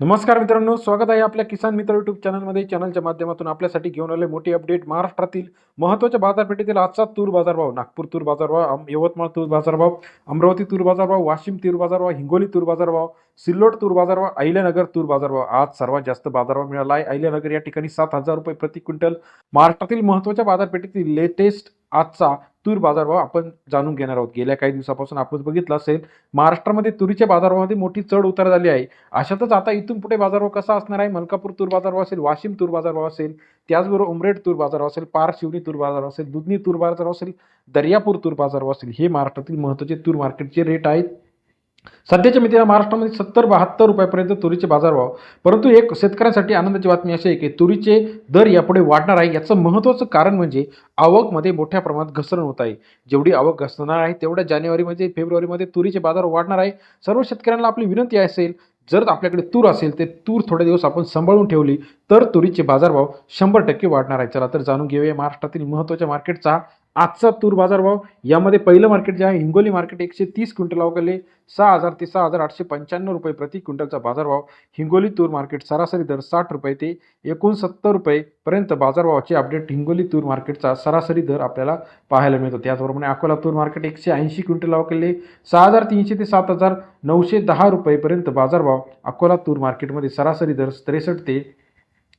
नमस्कार मित्रांनो स्वागत आहे आपल्या किसान मित्र युट्यूब चॅनलमध्ये चॅनलच्या माध्यमातून आपल्यासाठी घेऊन आले मोठी अपडेट महाराष्ट्रातील महत्त्वाच्या बाजारपेठेतील आजचा तूर बाजारभाव. नागपूर तूर बाजारभाव यवतमाळ तूर बाजारभाव अमरावती तूर बाजारभाव वाशिम तूर बाजारभाव हिंगोली तूर बाजारभाव सिल्लोड तूर बाजारभाव अहिल्यानगर तूर बाजारभाव. आज सर्वात जास्त बाजारभाव मिळाला आहे. अहिल्यानगर या ठिकाणी सात हजार रुपये प्रति क्विंटल. महाराष्ट्रातील महत्त्वाच्या बाजारपेठेतील लेटेस्ट आजचा तूर बाजारभाव आपण जाणून घेणार आहोत. गेल्या काही दिवसापासून आपण बघितलं असेल महाराष्ट्रामध्ये तुरीच्या बाजारभावामध्ये मोठी चढ उतार झाली आहे. अशातच आता इथून पुढे बाजारभाव कसा असणार आहे? मलकापूर तूर बाजारभाव असेल वाशिम तूर बाजारभाव असेल त्याचबरोबर उमरेड तूर बाजारभाव असेल पार शिवणी तूर बाजारभाव असेल दुधनी तूर बाजारभाव असेल दर्यापूर तूर बाजारभाव असेल हे महाराष्ट्रातील महत्त्वाचे तूर मार्केटचे रेट आहेत. सध्याच्या मितीला महाराष्ट्रामध्ये सत्तर बहात्तर रुपयापर्यंत तुरीचे बाजारभाव परंतु एक शेतकऱ्यांसाठी आनंदाची बातमी अशी आहे की तुरीचे दर यापुढे वाढणार आहे. याचं महत्त्वाचं कारण म्हणजे आवकमध्ये मोठ्या प्रमाणात घसरण होत आहे. जेवढी आवक घसरणार आहे तेवढ्या जानेवारीमध्ये फेब्रुवारीमध्ये तुरीचे बाजार वाढणार आहे. सर्व शेतकऱ्यांना आपली विनंती असेल जर आपल्याकडे तूर असेल ते तूर थोडे दिवस आपण सांभाळून ठेवली तर तुरीचे बाजारभाव शंभर टक्के वाढणार आहे. चला तर जाणून घेऊया महाराष्ट्रातील महत्त्वाच्या मार्केटचा आजचा तूर बाजारभाव यामध्ये पहिलं मार्केट जे आहे हिंगोली मार्केट एकशे तीस क्विंटल अवघडले सहा हजार ते सहा हजार आठशे पंच्याण्णव रुपये प्रति क्विंटलचा बाजारभाव हिंगोली तूर मार्केट सरासरी दर साठ रुपये ते एकोणसत्तर रुपयेपर्यंत बाजारभावाचे अपडेट हिंगोली तूर मार्केटचा सरासरी दर आपल्याला पाहायला मिळतो. त्याचप्रमाणे अकोला तूर मार्केट एकशे ऐंशी क्विंटल अवघडले सहा हजार तीनशे ते सात हजार नऊशे दहा रुपयेपर्यंत बाजारभाव अकोला तूर मार्केटमध्ये सरासरी दर त्रेसष्ट ते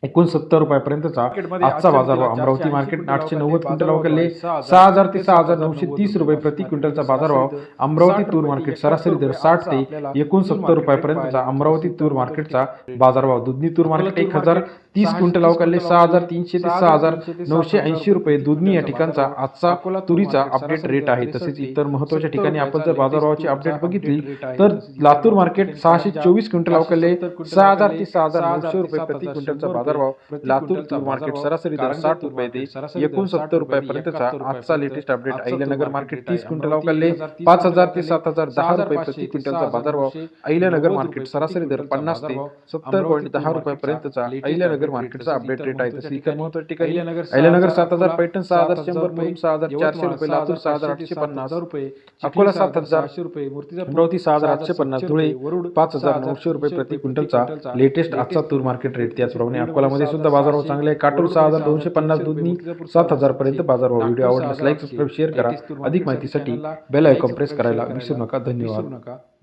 एकोणसत्तर रुपयापर्यंतचा आजचा बाजारभाव अमरावती मार्केट आठशे नव्वद क्विंटल सहा हजार ते सहा हजार नऊशे तीस रुपये प्रति क्विंटलचा बाजारभाव. अमरावती तूर मार्केट सरासरी दर साठ ते एकोणसत्तर रुपयापर्यंतचा अमरावती तूर मार्केटचा बाजारभाव. दुधनी तूर मार्केट एक हजार तीस क्विंटल अवकाळले सहा हजार तीनशे ते सहा हजार नऊशे ऐंशी रुपये दुधनी या ठिकाणचा आजचा तुरीचा अपडेट रेट आहे. तसेच इतर महत्त्वाच्या ठिकाणी आपण जर बाजारभावाची अपडेट बघितली तर लातूर मार्केट सहाशे चोवीस क्विंटल अवकाळले सहा हजार ते सहा हजार नऊशे रुपये प्रति क्विंटलचा बाजारभाव लातूर तूर मार्केट सरासरी दर साठ रुपये ते एकोणसत्तर रुपयापर्यंतचा आजचा लेटेस्ट अपडेट अहिल्यानगर मार्केट तीस क्विंटल अवकाळले पाच हजार ते सात हजार दहा रुपये प्रति क्विंटलचा बाजारभाव अहिल्यानगर मार्केट सरासरी दर पन्नास ते सत्तर पॉईंट दहा रुपयापर्यंतचा अहिल्यानगर मार्केटचा अपडेट रेट आहे तसे इतर महत्त्वाच्या ठिकाणी? अहिल्यानगर सात हजार पैठण सहा हजार शंभर मुरुम सहा हजार चारशे रुपये लातूर सहा हजार आठशे पन्नास रुपये अकोला सात हजार रुपये मूर्तीचा अमरावती सहा हजार आठशे पन्नास. धुळे पाच हजार नऊशे रुपये प्रति क्विंटलचा लेटेस्ट आजचा तूर मार्केट रेट त्याचप्रमाणे अकोलामध्ये सुद्धा बाजारभाव चांगले आहे. काटोल सहा हजार दोनशे पन्नास दुधनी सात हजार पर्यंत बाजारभाव. व्हिडिओ आवडल्यास लाईक सबस्क्राईब शेअर करा. अधिक माहितीसाठी बेल आयकॉन प्रेस करायला विसरू नका. धन्यवाद. नका